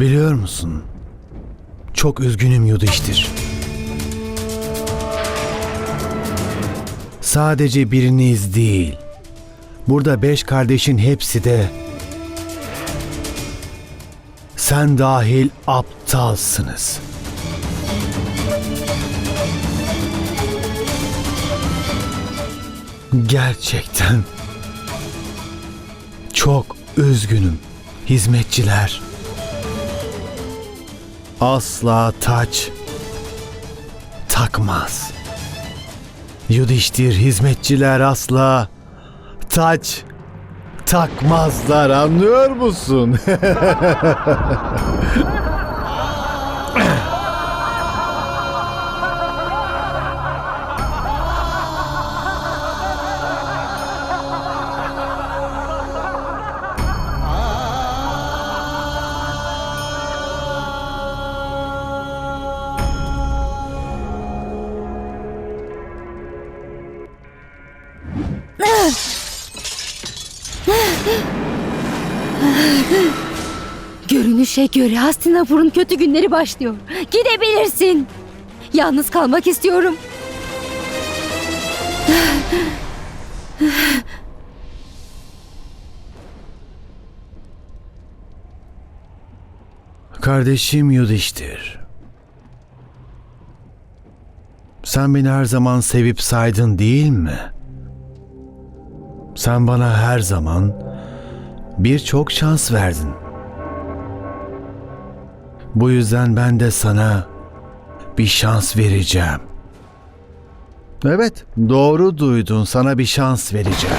Biliyor musun? Çok üzgünüm Yudhishthir. Sadece biriniz değil. Burada beş kardeşin hepsi de sen dahil aptalsınız. Gerçekten çok üzgünüm hizmetçiler. Asla taç takmaz. Yudhishthir hizmetçiler asla taç takmazlar anlıyor musun? Görünüşe göre Hastinapur'un kötü günleri başlıyor. Gidebilirsin. Yalnız kalmak istiyorum. Kardeşim Yudhishthir. Sen beni her zaman sevip saydın değil mi? Sen bana her zaman birçok şans verdin. Bu yüzden ben de sana bir şans vereceğim. Evet, doğru duydun. Sana bir şans vereceğim.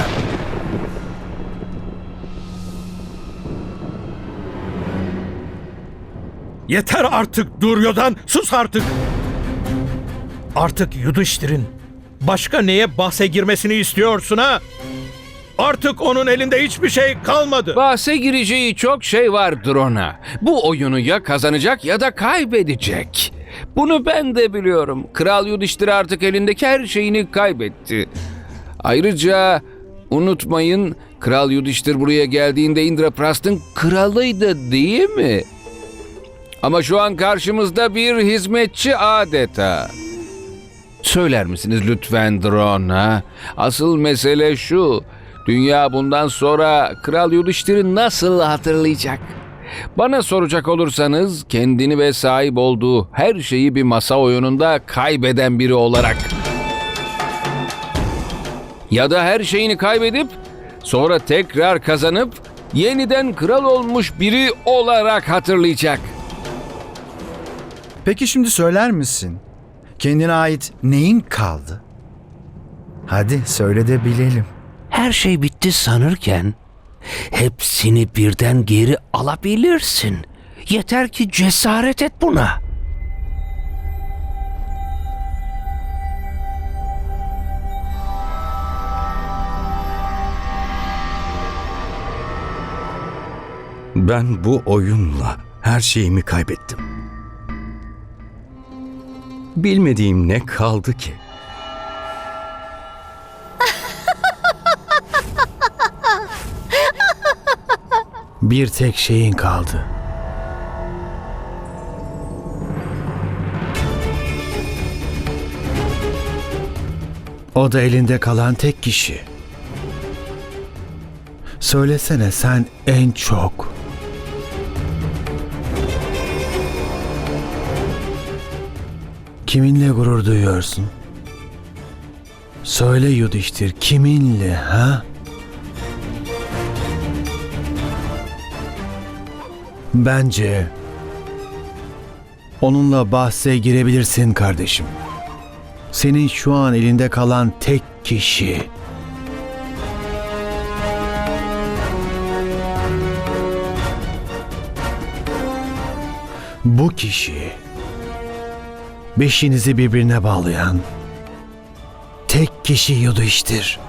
Yeter artık Duryodhan, sus artık. Artık Yudhishthir'in başka neye bahse girmesini istiyorsun ha? Artık onun elinde hiçbir şey kalmadı. Bahse gireceği çok şey var Drona. Bu oyunu ya kazanacak ya da kaybedecek. Bunu ben de biliyorum. Kral Yudhishthir artık elindeki her şeyini kaybetti. Ayrıca unutmayın Kral Yudhishthir buraya geldiğinde Indraprast'ın kralıydı değil mi? Ama şu an karşımızda bir hizmetçi adeta. Söyler misiniz lütfen Drona? Asıl mesele şu. Dünya bundan sonra Kral Yudhishthir'i nasıl hatırlayacak? Bana soracak olursanız kendini ve sahip olduğu her şeyi bir masa oyununda kaybeden biri olarak. Ya da her şeyini kaybedip sonra tekrar kazanıp yeniden kral olmuş biri olarak hatırlayacak. Peki şimdi söyler misin? Kendine ait neyin kaldı? Hadi söyle de bilelim. Her şey bitti sanırken hepsini birden geri alabilirsin. Yeter ki cesaret et buna. Ben bu oyunla her şeyimi kaybettim. Bilmediğim ne kaldı ki? Bir tek şeyin kaldı. O da elinde kalan tek kişi. Söylesene sen en çok kiminle gurur duyuyorsun? Söyle Yudhishthir kiminle ha? Bence onunla bahse girebilirsin kardeşim. Senin şu an elinde kalan tek kişi. Bu kişi beşinizi birbirine bağlayan tek kişi Yudhishthir.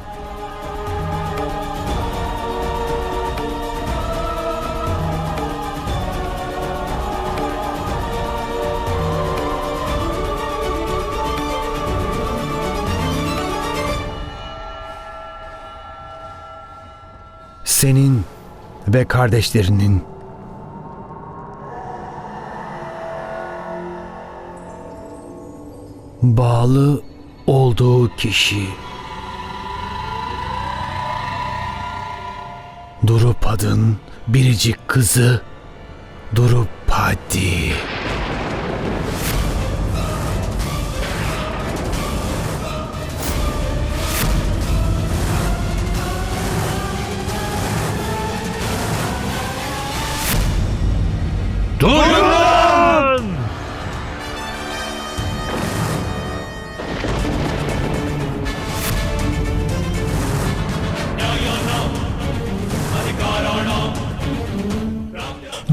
senin ve kardeşlerinin bağlı olduğu kişi Durupad'ın biricik kızı Durupadi. Durupadi.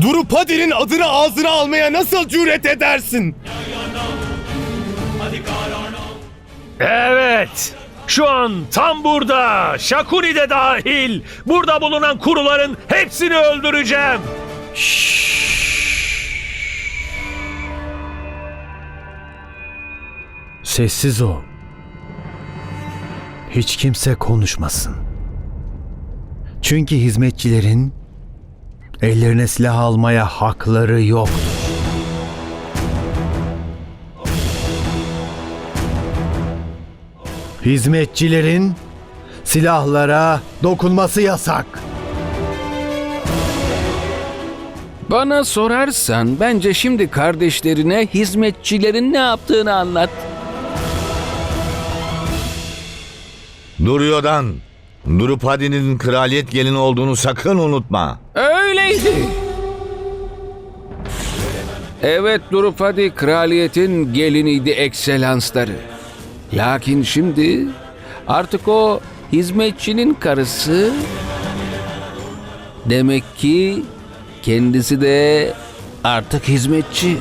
Drupadi'nin adını ağzına almaya nasıl cüret edersin? Evet. Şu an tam burada. Şakuni de dahil. Burada bulunan kuruların hepsini öldüreceğim. Sessiz ol. Hiç kimse konuşmasın. Çünkü hizmetçilerin ellerine silah almaya hakları yok. Hizmetçilerin silahlara dokunması yasak. Bana sorarsan bence şimdi kardeşlerine hizmetçilerin ne yaptığını anlat. Duryodhan, Drupadi'nin kraliyet gelini olduğunu sakın unutma. Öyleydi. Evet Drupadi kraliyetin geliniydi ekselansları. Lakin şimdi artık o hizmetçinin karısı demek ki kendisi de artık hizmetçi.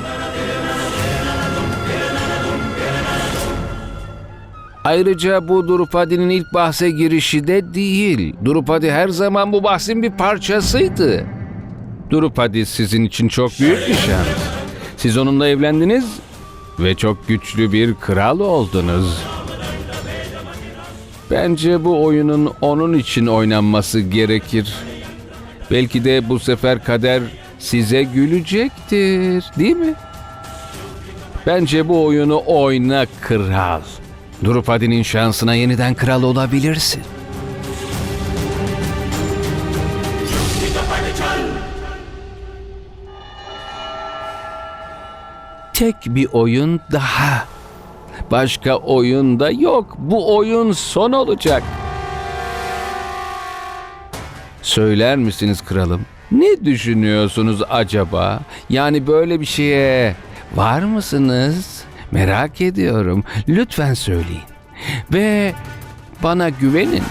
Ayrıca bu Drupadi'nin ilk bahse girişi de değil. Drupadi her zaman bu bahsin bir parçasıydı. Drupadi sizin için çok büyük bir şans. Siz onunla evlendiniz ve çok güçlü bir kral oldunuz. Bence bu oyunun onun için oynanması gerekir. Belki de bu sefer kader size gülecektir, değil mi? Bence bu oyunu oyna kral. Drupadi'nin şansına yeniden kral olabilirsin. Tek bir oyun daha. Başka oyun da yok. Bu oyun son olacak. Söyler misiniz kralım? Ne düşünüyorsunuz acaba? Yani böyle bir şeye var mısınız? Merak ediyorum. Lütfen söyleyin. Ve bana güvenin.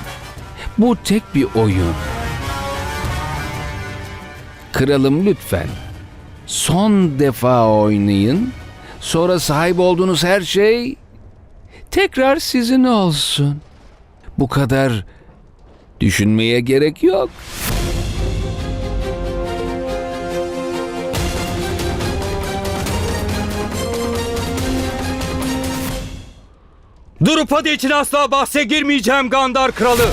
Bu tek bir oyun. Kralım lütfen. Son defa oynayın. Sonra sahip olduğunuz her şey tekrar sizin olsun. Bu kadar düşünmeye gerek yok. Drupadi için asla bahse girmeyeceğim Gandar kralı.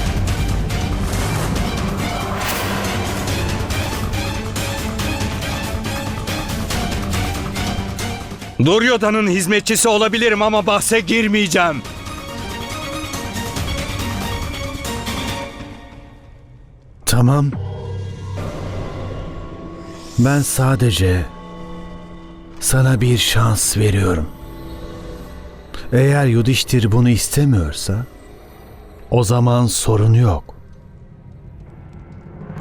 Duryodhan'ın hizmetçisi olabilirim ama bahse girmeyeceğim. Tamam. Ben sadece sana bir şans veriyorum. Eğer Yudhishthir bunu istemiyorsa o zaman sorun yok.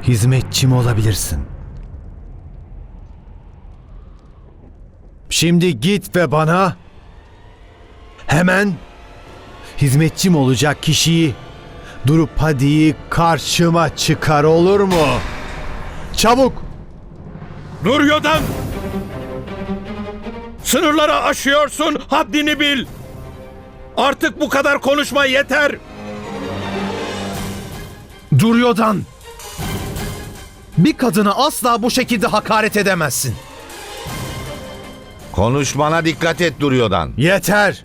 Hizmetçim olabilirsin. Şimdi git ve bana hemen hizmetçim olacak kişiyi Drupadi'yi karşıma çıkar olur mu? Çabuk! Duryodhan! Sınırları aşıyorsun, haddini bil. Artık bu kadar konuşma yeter. Duryodhan! Bir kadına asla bu şekilde hakaret edemezsin. Konuşmana dikkat et Duryodhan. Yeter!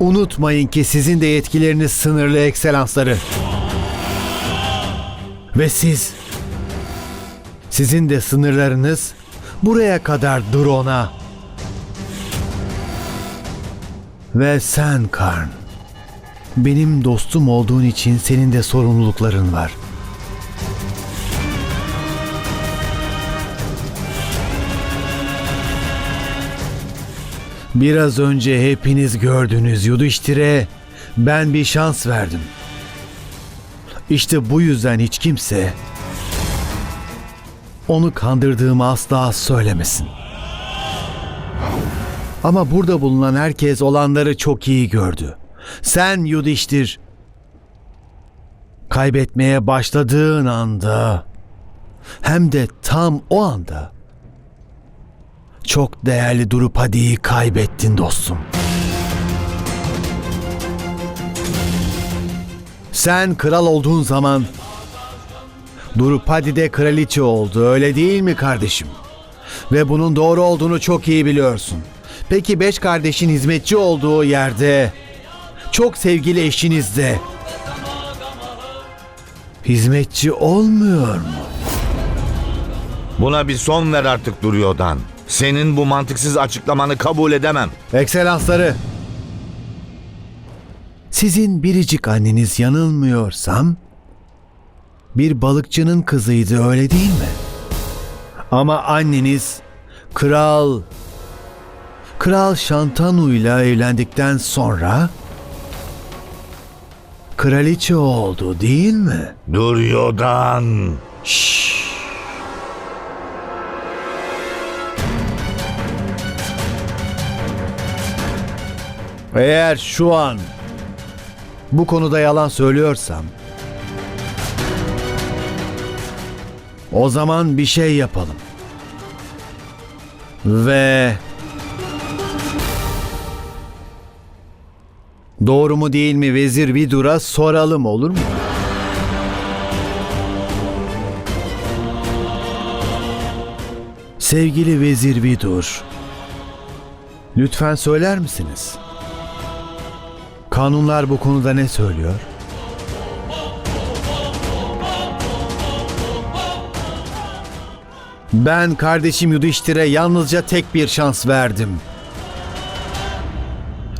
Unutmayın ki sizin de yetkileriniz sınırlı ekselansları. Ve siz, sizin de sınırlarınız buraya kadar Drona. Ve sen Karn. Benim dostum olduğun için senin de sorumlulukların var. Biraz önce hepiniz gördünüz Yudhishthir'e ben bir şans verdim. İşte bu yüzden hiç kimse onu kandırdığımı asla söylemesin. Ama burada bulunan herkes olanları çok iyi gördü. Sen Yudhishthir kaybetmeye başladığın anda hem de tam o anda çok değerli Drupadi'yi kaybettin dostum. Sen kral olduğun zaman Drupadi de kraliçe oldu öyle değil mi kardeşim? Ve bunun doğru olduğunu çok iyi biliyorsun. Peki beş kardeşin hizmetçi olduğu yerde çok sevgili eşiniz de hizmetçi olmuyor mu? Buna bir son ver artık Duryodhan. Senin bu mantıksız açıklamanı kabul edemem. Ekselansları. Sizin biricik anneniz yanılmıyorsam bir balıkçının kızıydı öyle değil mi? Ama anneniz kral Kral Şantanu ile evlendikten sonra kraliçe oldu değil mi? Duryodhan. Eğer şu an bu konuda yalan söylüyorsam o zaman bir şey yapalım. Ve doğru mu değil mi Vezir Vidur'a soralım olur mu? Sevgili Vezir Vidur, lütfen söyler misiniz? Kanunlar bu konuda ne söylüyor? Ben kardeşim Yudhishthir'e yalnızca tek bir şans verdim.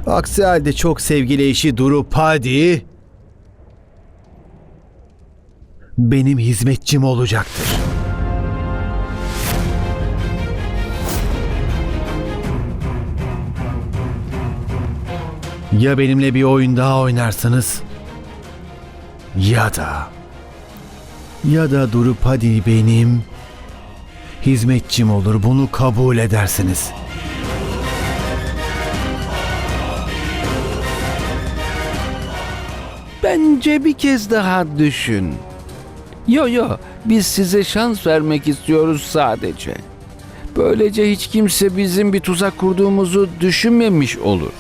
Aksi halde çok sevgili eşi Drupadi benim hizmetçim olacaktır. Ya benimle bir oyun daha oynarsınız ya da ya da Drupadi benim hizmetçim olur bunu kabul edersiniz. Bence bir kez daha düşün. Yo yo, biz size şans vermek istiyoruz sadece. Böylece hiç kimse bizim bir tuzak kurduğumuzu düşünmemiş olur.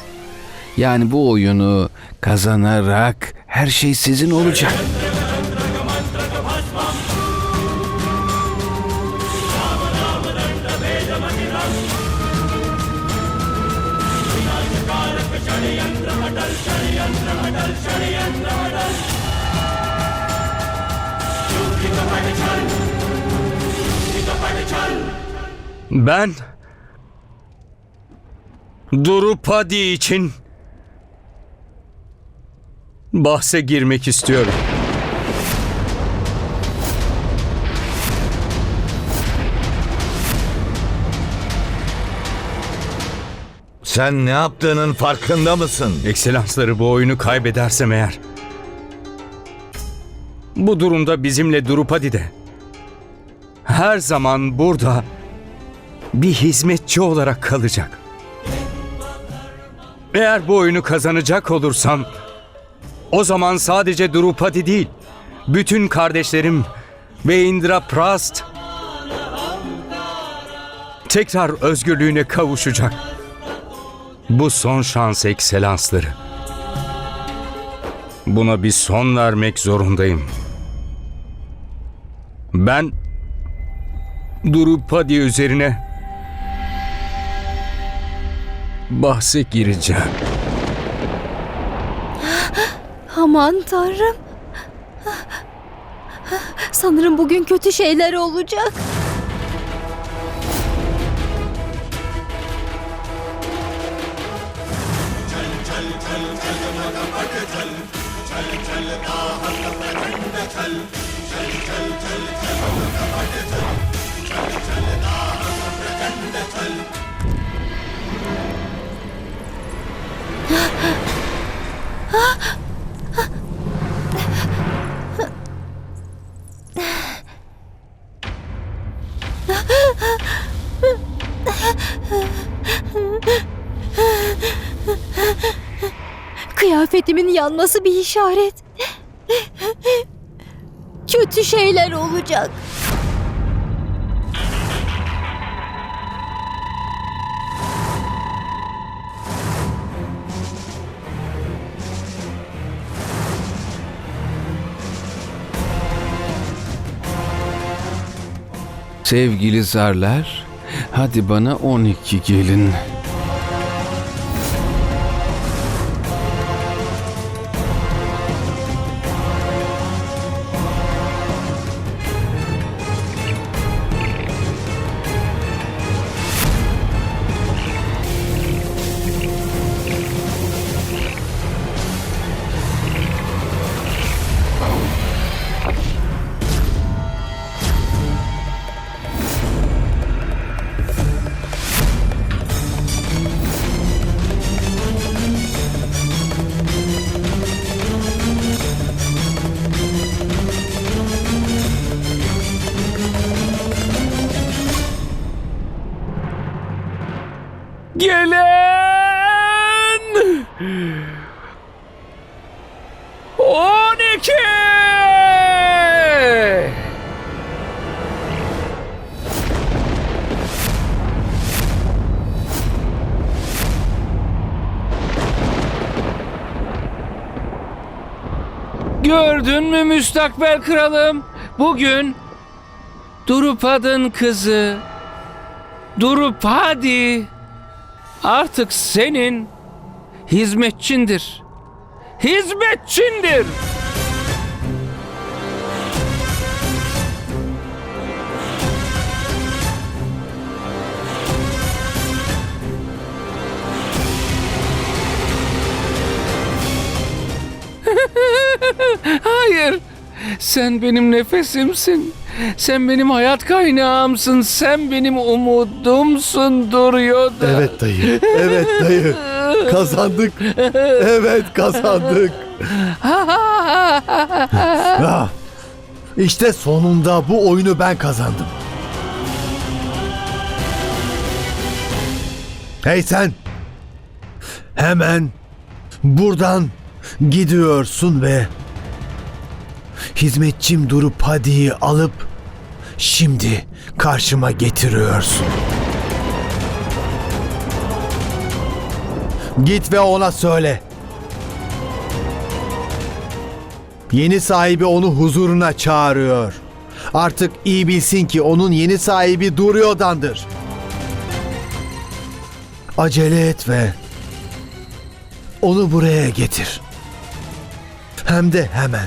Yani bu oyunu kazanarak her şey sizin olacak. Ben Drupadi için bahse girmek istiyorum. Sen ne yaptığının farkında mısın? Ekselansları bu oyunu kaybedersem eğer. Bu durumda bizimle Drupadi de her zaman burada bir hizmetçi olarak kalacak. Eğer bu oyunu kazanacak olursam o zaman sadece Drupadi değil, bütün kardeşlerim ve Indra Prast tekrar özgürlüğüne kavuşacak. Bu son şans ekselansları. Buna bir son vermek zorundayım. Ben Drupadi üzerine bahse gireceğim. Aman tanrım. Sanırım bugün kötü şeyler olacak. Kıyafetimin yanması bir işaret. Kötü şeyler olacak. Sevgili zarlar, hadi bana 12 gelin. Gelen! 12! Gördün mü müstakbel kralım? Bugün Durupad'ın kızı Durupadi artık senin hizmetçindir. Hizmetçindir. Hayır. Sen benim nefesimsin. Sen benim hayat kaynağımsın. Sen benim umudumsun duruyor da. Evet dayı. Evet dayı. Kazandık. Evet kazandık. Ah, İşte sonunda bu oyunu ben kazandım. Hey sen! Hemen buradan gidiyorsun ve hizmetçim durup Hadi'yi alıp şimdi karşıma getiriyorsun. Git ve ona söyle. Yeni sahibi onu huzuruna çağırıyor. Artık iyi bilsin ki onun yeni sahibi Duryodhan'dır. Acele et ve onu buraya getir. Hem de hemen.